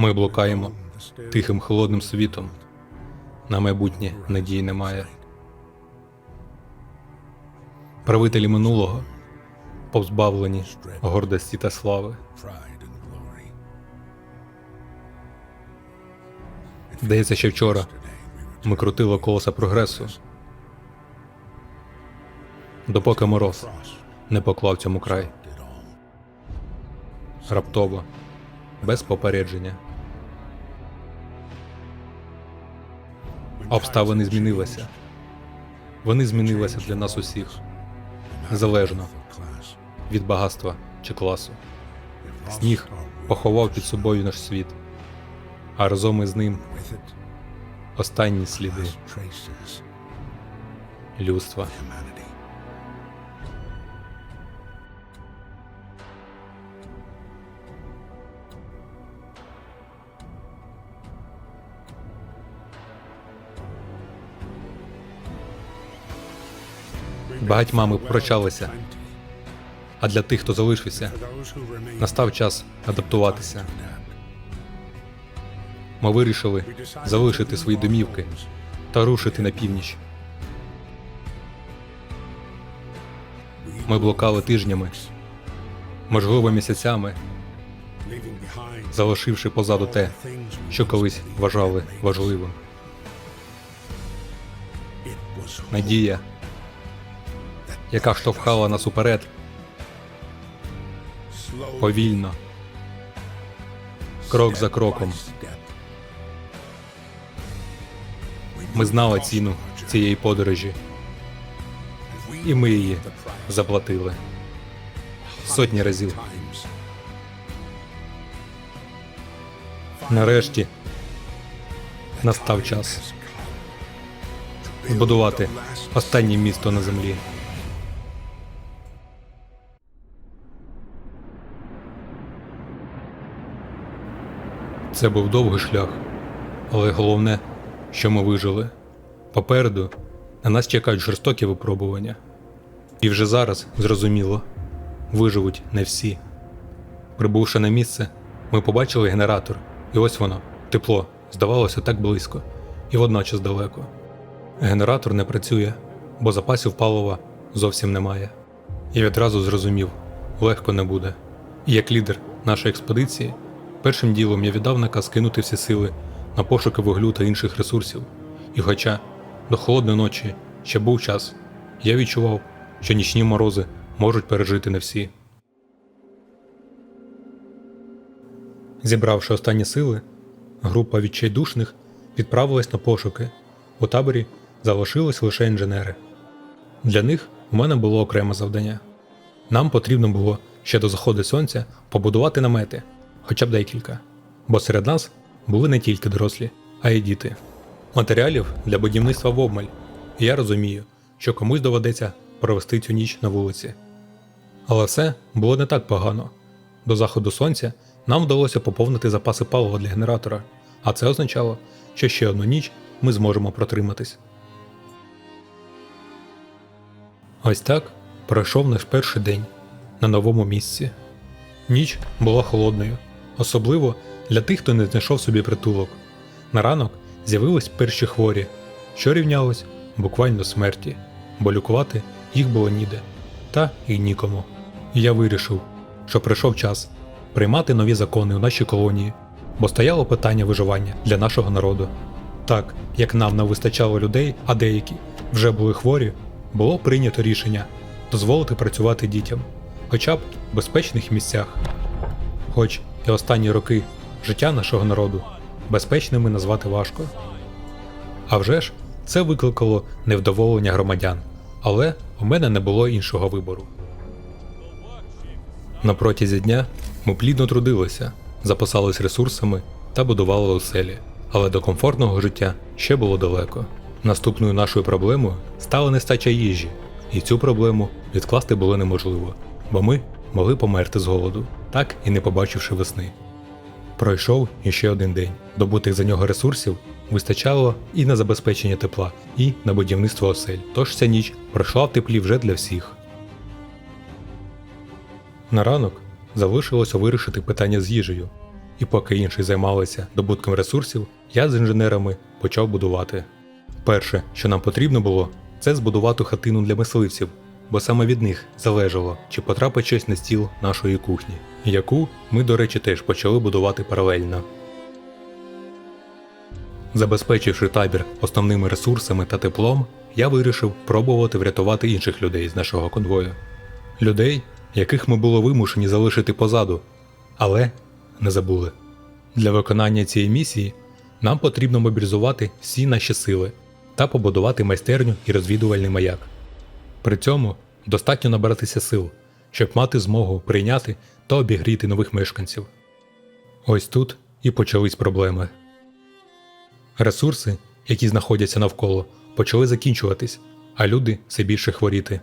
Ми блукаємо тихим холодним світом. На майбутнє надії немає. Правителі минулого позбавлені гордості та слави. Здається, ще вчора ми крутили колеса прогресу, допоки мороз не поклав цьому край. Раптово, без попередження. Обставини змінилися. Вони змінилися для нас усіх, незалежно від багатства чи класу. Сніг поховав під собою наш світ, а разом із ним останні сліди людства. Багатьма ми прощалися, а для тих, хто залишився, настав час адаптуватися. Ми вирішили залишити свої домівки та рушити на північ. Ми блукали тижнями, можливо, місяцями, залишивши позаду те, що колись вважали важливим. Надія, яка штовхала нас уперед, повільно, крок за кроком. Ми знали ціну цієї подорожі, і ми її заплатили сотні разів. Нарешті настав час збудувати останнє місто на землі. Це був довгий шлях, але головне, що ми вижили. Попереду на нас чекають жорстокі випробування. І вже зараз, зрозуміло, виживуть не всі. Прибувши на місце, ми побачили генератор, і ось воно, тепло, здавалося так близько, і водночас далеко. Генератор не працює, бо запасів палива зовсім немає. І відразу зрозумів, легко не буде. І як лідер нашої експедиції, першим ділом я віддав наказ кинути всі сили на пошуки вуглю та інших ресурсів. І хоча до холодної ночі ще був час, я відчував, що нічні морози можуть пережити не всі. Зібравши останні сили, група відчайдушних відправилась на пошуки. У таборі залишились лише інженери. Для них у мене було окреме завдання. Нам потрібно було ще до заходу сонця побудувати намети, хоча б декілька, бо серед нас були не тільки дорослі, а й діти. Матеріалів для будівництва в обмаль, і я розумію, що комусь доведеться провести цю ніч на вулиці. Але все було не так погано. До заходу сонця нам вдалося поповнити запаси палива для генератора, а це означало, що ще одну ніч ми зможемо протриматись. Ось так пройшов наш перший день на новому місці. Ніч була холодною, особливо для тих, хто не знайшов собі притулок. На ранок з'явились перші хворі, що рівнялось буквально смерті, бо лікувати їх було ніде, та й нікому. І я вирішив, що прийшов час приймати нові закони у нашій колонії, бо стояло питання виживання для нашого народу. Так, як нам не вистачало людей, а деякі вже були хворі, було прийнято рішення дозволити працювати дітям, хоча б в безпечних місцях. Хоч і останні роки життя нашого народу безпечними назвати важко. А вже ж, це викликало невдоволення громадян, але у мене не було іншого вибору. На протязі дня ми плідно трудилися, запасались ресурсами та будували оселі, але до комфортного життя ще було далеко. Наступною нашою проблемою стала нестача їжі, і цю проблему відкласти було неможливо, бо ми могли померти з голоду, так і не побачивши весни. Пройшов іще один день. Добутих за нього ресурсів вистачало і на забезпечення тепла, і на будівництво осель. Тож ця ніч пройшла в теплі вже для всіх. На ранок залишилося вирішити питання з їжею. І поки інші займалися добутком ресурсів, я з інженерами почав будувати. Перше, що нам потрібно було, це збудувати хатину для мисливців, бо саме від них залежало, чи потрапить щось на стіл нашої кухні, яку ми, до речі, теж почали будувати паралельно. Забезпечивши табір основними ресурсами та теплом, я вирішив пробувати врятувати інших людей з нашого конвою. Людей, яких ми було вимушені залишити позаду, але не забули. Для виконання цієї місії нам потрібно мобілізувати всі наші сили та побудувати майстерню і розвідувальний маяк. При цьому достатньо набратися сил, щоб мати змогу прийняти та обігріти нових мешканців. Ось тут і почались проблеми. Ресурси, які знаходяться навколо, почали закінчуватись, а люди все більше хворіти.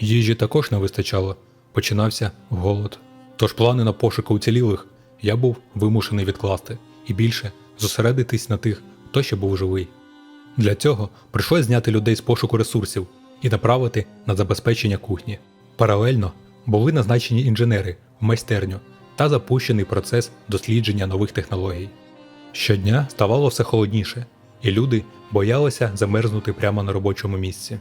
Їжі також не вистачало, починався голод. Тож плани на пошук уцілілих я був вимушений відкласти і більше зосередитись на тих, хто ще був живий. Для цього прийшлось зняти людей з пошуку ресурсів і направити на забезпечення кухні. Паралельно були назначені інженери в майстерню та запущений процес дослідження нових технологій. Щодня ставало все холодніше, і люди боялися замерзнути прямо на робочому місці.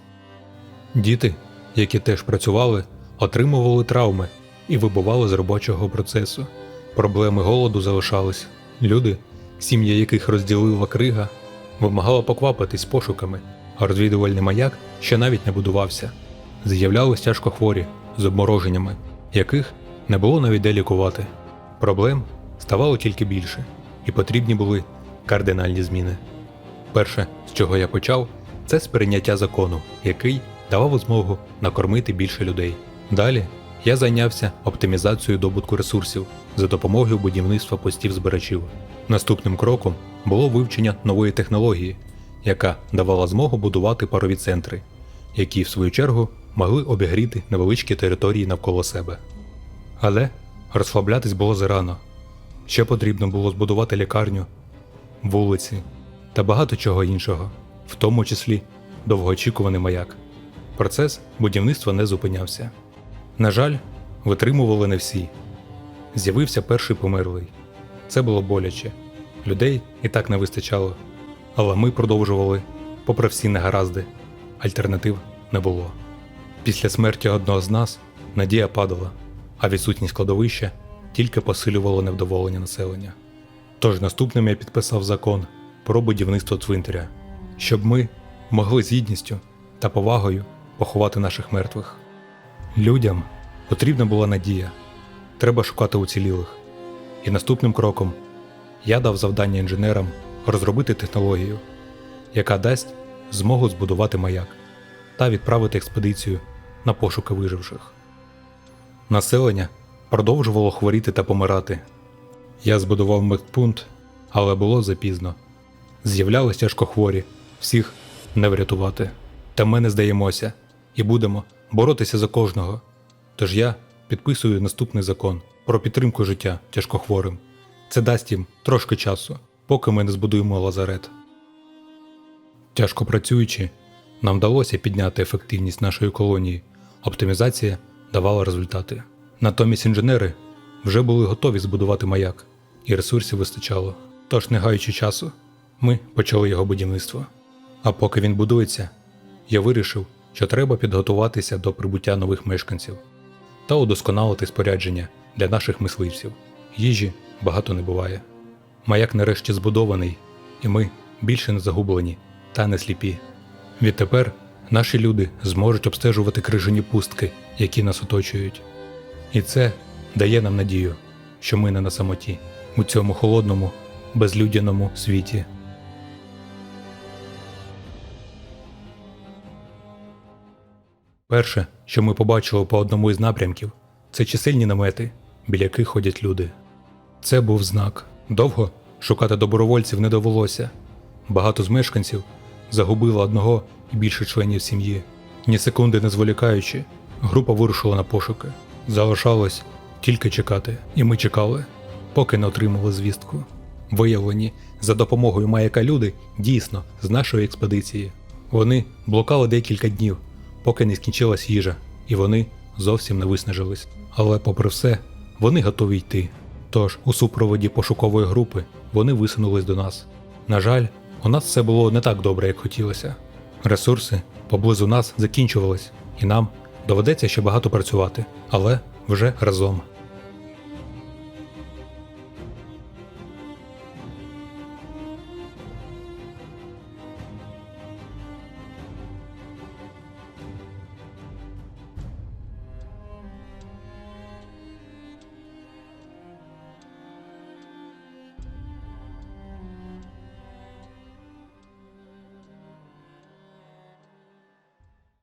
Діти, які теж працювали, отримували травми і вибували з робочого процесу. Проблеми голоду залишались. Люди, сім'я яких розділила крига, вимагала поквапитись пошуками, розвідувальний маяк ще навіть не будувався. З'являлись тяжкохворі з обмороженнями, яких не було навіть де лікувати. Проблем ставало тільки більше, і потрібні були кардинальні зміни. Перше, з чого я почав, це з прийняття закону, який давав змогу накормити більше людей. Далі я зайнявся оптимізацією добутку ресурсів за допомогою будівництва постів збирачів. Наступним кроком було вивчення нової технології, яка давала змогу будувати парові центри, які, в свою чергу, могли обігріти невеличкі території навколо себе. Але розслаблятись було зарано. Ще потрібно було збудувати лікарню, вулиці та багато чого іншого, в тому числі довгоочікуваний маяк. Процес будівництва не зупинявся. На жаль, витримували не всі. З'явився перший померлий. Це було боляче. Людей і так не вистачало. Але ми продовжували, попри всі негаразди, альтернатив не було. Після смерті одного з нас надія падала, а відсутність кладовища тільки посилювало невдоволення населення. Тож наступним я підписав закон про будівництво цвинтаря, щоб ми могли з гідністю та повагою поховати наших мертвих. Людям потрібна була надія, треба шукати уцілілих. І наступним кроком я дав завдання інженерам розробити технологію, яка дасть змогу збудувати маяк та відправити експедицію на пошуки виживших. Населення продовжувало хворіти та помирати. Я збудував медпункт, але було запізно. З'являлись тяжкохворі, всіх не врятувати. Та ми не здаємося і будемо боротися за кожного. Тож я підписую наступний закон про підтримку життя тяжкохворим. Це дасть їм трошки часу, поки ми не збудуємо лазарет. Тяжко працюючи, нам вдалося підняти ефективність нашої колонії. Оптимізація давала результати. Натомість інженери вже були готові збудувати маяк, і ресурсів вистачало. Тож, не гаючи часу, ми почали його будівництво. А поки він будується, я вирішив, що треба підготуватися до прибуття нових мешканців та удосконалити спорядження для наших мисливців. Їжі багато не буває. Маяк нарешті збудований, і ми більше не загублені та не сліпі. Відтепер наші люди зможуть обстежувати крижані пустки, які нас оточують. І це дає нам надію, що ми не на самоті у цьому холодному, безлюдяному світі. Перше, що ми побачили по одному із напрямків, це чисельні намети, біля яких ходять люди. Це був знак. Довго шукати добровольців не довелося. Багато з мешканців загубило одного і більше членів сім'ї. Ні секунди не зволікаючи, група вирушила на пошуки. Залишалось тільки чекати, і ми чекали, поки не отримали звістку. Виявлені за допомогою маяка люди дійсно з нашої експедиції. Вони блукали декілька днів, поки не скінчилась їжа, і вони зовсім не виснажились. Але, попри все, вони готові йти. Тож у супроводі пошукової групи вони висунулись до нас. На жаль, у нас все було не так добре, як хотілося. Ресурси поблизу нас закінчувались, і нам доведеться ще багато працювати, але вже разом.